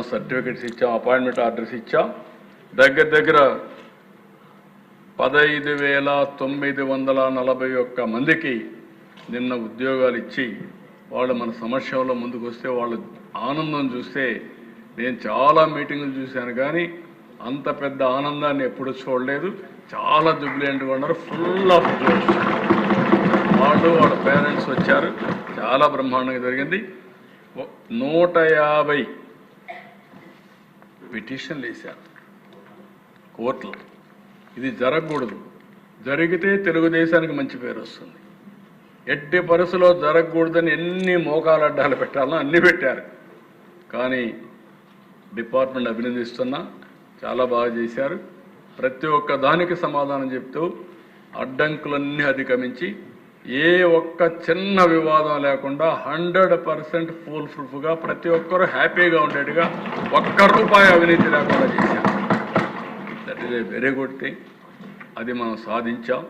Certificates ఇచ్చాం appointment orders ఇచ్చాం. దగ్గర దగ్గర పదహైదు వేల తొమ్మిది వందల నలభై ఒక్క మందికి నిన్న ఉద్యోగాలు ఇచ్చి వాళ్ళు మన సమస్యలో ముందుకు వస్తే వాళ్ళ ఆనందం చూస్తే నేను చాలా మీటింగులు చూశాను. కానీ అంత పెద్ద ఆనందాన్ని ఎప్పుడు చూడలేదు. చాలా జుబ్లెంట్గా ఉన్నారు. ఫుల్ ఆఫ్ జోష్. వాళ్ళు వాళ్ళ పేరెంట్స్ వచ్చారు. చాలా బ్రహ్మాండంగా జరిగింది. నూట యాభై పిటిషన్లు వేశారు. కోర్టులో. ఇది జరగకూడదు. జరిగితే తెలుగుదేశానికి మంచి పేరు వస్తుంది. ఎట్టి పరుసలో జరగకూడదని ఎన్ని మోకాలు అడ్డాలు పెట్టాలో అన్ని పెట్టారు. కానీ డిపార్ట్మెంట్ అభినందిస్తున్నా చాలా బాగా చేశారు. ప్రతి ఒక్క దానికి సమాధానం చెప్తూ అడ్డంకులన్నీ అధిగమించి ఏ ఒక్క చిన్న వివాదం లేకుండా హండ్రెడ్ పర్సెంట్ ఫుల్ ప్రూఫ్గా ప్రతి ఒక్కరూ హ్యాపీగా ఉండేట్టుగా ఒక్క రూపాయి అవినీతి లేకుండా చేశాను that is a very good thing అది మనం సాధించాం.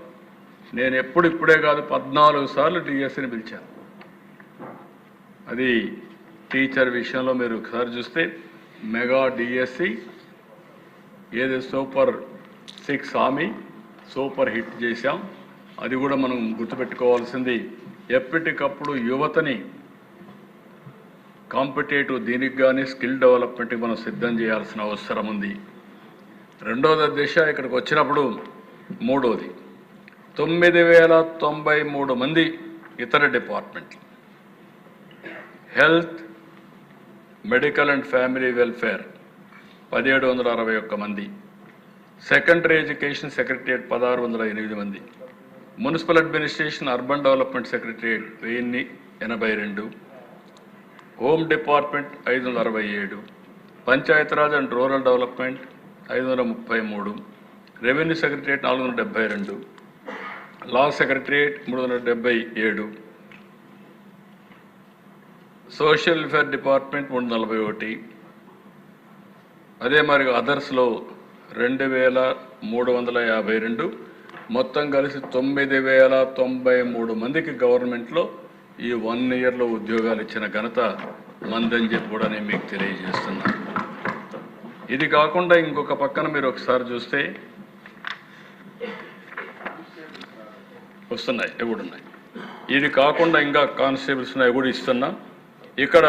నేను ఎప్పుడు ఇప్పుడే కాదు పద్నాలుగు సార్లు డిఎస్సిని పిలిచాను. అది టీచర్ విషయంలో మీరు ఒకసారి చూస్తే మెగా డిఎస్సి ఏది సూపర్ సిక్స్ హామీ సూపర్ హిట్ చేశాం. అది కూడా మనం గుర్తుపెట్టుకోవాల్సింది. ఎప్పటికప్పుడు యువతని కాంపిటేటివ్ దీనికి కానీ స్కిల్ డెవలప్మెంట్కి మనం సిద్ధం చేయాల్సిన అవసరం ఉంది. రెండోది దిశ ఇక్కడికి వచ్చినప్పుడు మూడోది. తొమ్మిది వేల తొంభై మూడు మంది ఇతర డిపార్ట్మెంట్లు. Health medical and family welfare పదిహేడు వందల అరవై ఒక్క మంది. సెకండరీ ఎడ్యుకేషన్ సెక్రటరియట్ పదహారు వందల ఎనిమిది మంది. Municipal administration urban development secretariat వెయ్యిన్ని ఎనభై రెండు హోమ్ డిపార్ట్మెంట్ ఐదు వందల అరవై ఏడు పంచాయతీరాజ్ అండ్ రూరల్ డెవలప్మెంట్ ఐదు వందల ముప్పై మూడు రెవెన్యూ సెక్రటరియట్ నాలుగు వందల డెబ్బై రెండు లా సెక్రటరియట్ మూడు వందల డెబ్బై ఏడు సోషల్ వెల్ఫేర్ డిపార్ట్మెంట్ మూడు నలభై ఒకటి అదే మరి అదర్స్లో రెండు వేల మూడు వందల యాభై రెండు మొత్తం కలిసి తొమ్మిది వేల తొంభై మూడు మందికి గవర్నమెంట్లో ఈ వన్ ఇయర్లో ఉద్యోగాలు ఇచ్చిన ఘనత మందని చెప్పి కూడా నేను మీకు తెలియజేస్తున్నాను ఇది కాకుండా ఇంకొక పక్కన మీరు ఒకసారి చూస్తే వస్తున్నాయి ఇవి ఉన్నాయి. ఇది కాకుండా ఇంకా కానిస్టేబుల్స్ ఉన్నాయి కూడా ఇస్తున్నా. ఇక్కడ